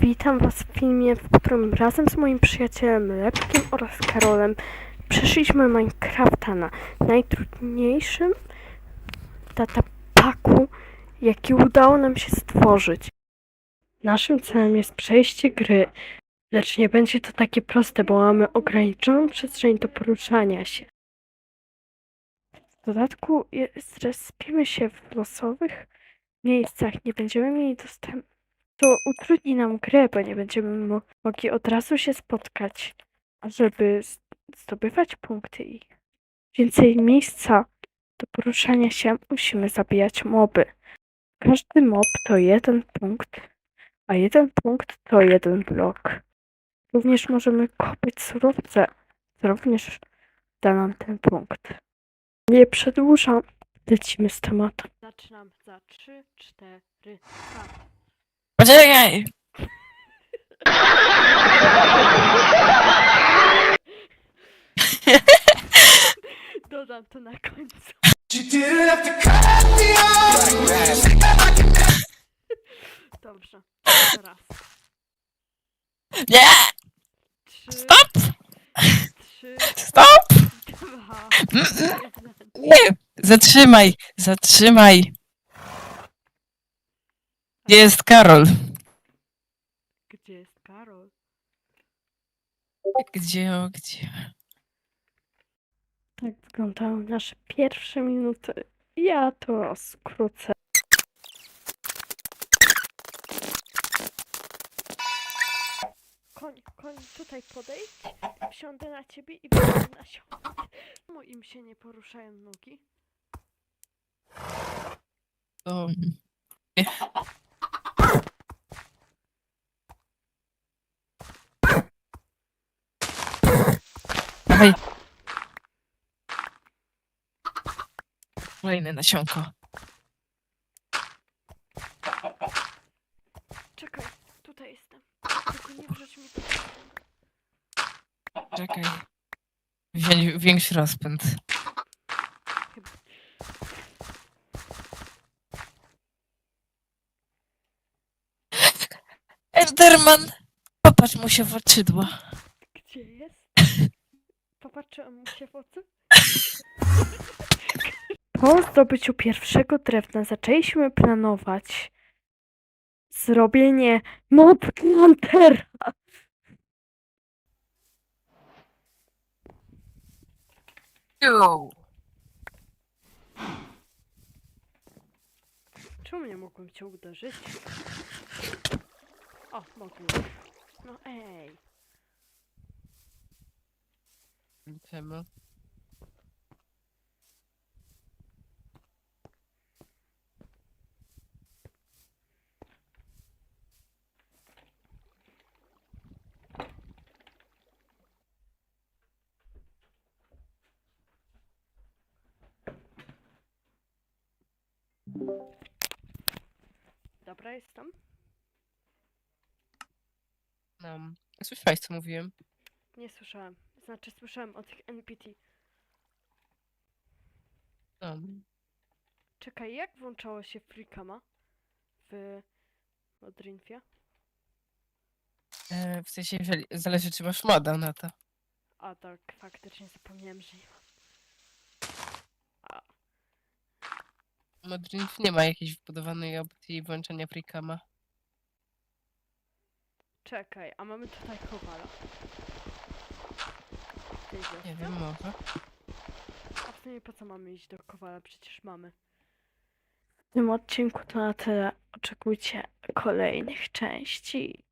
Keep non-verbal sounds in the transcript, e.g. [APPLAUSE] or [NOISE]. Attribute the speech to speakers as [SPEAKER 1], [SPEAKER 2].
[SPEAKER 1] Witam Was w filmie, w którym razem z moim przyjacielem Lepkiem oraz Karolem przeszliśmy Minecrafta na najtrudniejszym datapaku, jaki udało nam się stworzyć. Naszym celem jest przejście gry, lecz nie będzie to takie proste, bo mamy ograniczoną przestrzeń do poruszania się. W dodatku jest, że spimy się w losowych miejscach, nie będziemy mieli dostępu to utrudni nam grę, bo nie będziemy mo- mogli od razu się spotkać, żeby zdobywać punkty i więcej miejsca do poruszania się, musimy zabijać moby. Każdy mob to jeden punkt, a jeden punkt to jeden blok. Również możemy kopać surowce, co również da nam ten punkt. Nie przedłużam, lecimy z tematem. Zaczynam za 3, 4, 2.
[SPEAKER 2] Poczekaj!
[SPEAKER 1] Dodam to na końcu. Dobrze. Teraz.
[SPEAKER 2] Nie!
[SPEAKER 1] Trzy,
[SPEAKER 2] Stop!
[SPEAKER 1] trzy,
[SPEAKER 2] Stop!
[SPEAKER 1] dwa,
[SPEAKER 2] Mm, mm,
[SPEAKER 1] jeden.
[SPEAKER 2] Nie! Zatrzymaj! Zatrzymaj! Gdzie jest Karol?
[SPEAKER 1] Gdzie jest Karol?
[SPEAKER 2] Gdzie, o, gdzie?
[SPEAKER 1] Tak wyglądały nasze pierwsze minuty. Ja to skrócę. Koń, koń, tutaj podejdź. Wsiądę na ciebie i będę na siądę. Czemu im się nie poruszają nogi?
[SPEAKER 2] To... Dawaj. Kolejne nasionko.
[SPEAKER 1] Czekaj, tutaj jestem. Tylko nie wrzuć mi to.
[SPEAKER 2] Czekaj. Wziąć większy rozpęd. Enderman! Popatrz mu się w oczydła.
[SPEAKER 1] Popatrzyłem mu się w oczy. [LAUGHS] Po zdobyciu pierwszego drewna zaczęliśmy planować zrobienie mob plantera.
[SPEAKER 2] Yo.
[SPEAKER 1] Czemu nie mogłem cię uderzyć? O, mogłem. No ej.
[SPEAKER 2] Czemu?
[SPEAKER 1] Dobra, jestem.
[SPEAKER 2] No. Słyszałeś co mówiłem?
[SPEAKER 1] Nie słyszałem. Znaczy słyszałem o tych NPT.
[SPEAKER 2] No.
[SPEAKER 1] Czekaj, jak włączało się freecama w Modrinfie?
[SPEAKER 2] E, w sensie, jeżeli, zależy czy masz moda na to.
[SPEAKER 1] A tak, faktycznie zapomniałem, że nie mam.
[SPEAKER 2] Modrin nie ma jakiejś wbudowanej opcji włączenia freecama.
[SPEAKER 1] Czekaj, a mamy tutaj kowala. Ty idziesz
[SPEAKER 2] Nie wiem, może.
[SPEAKER 1] A w sumie po co mamy iść do kowala? Przecież mamy. W tym odcinku to na tyle. Oczekujcie kolejnych części.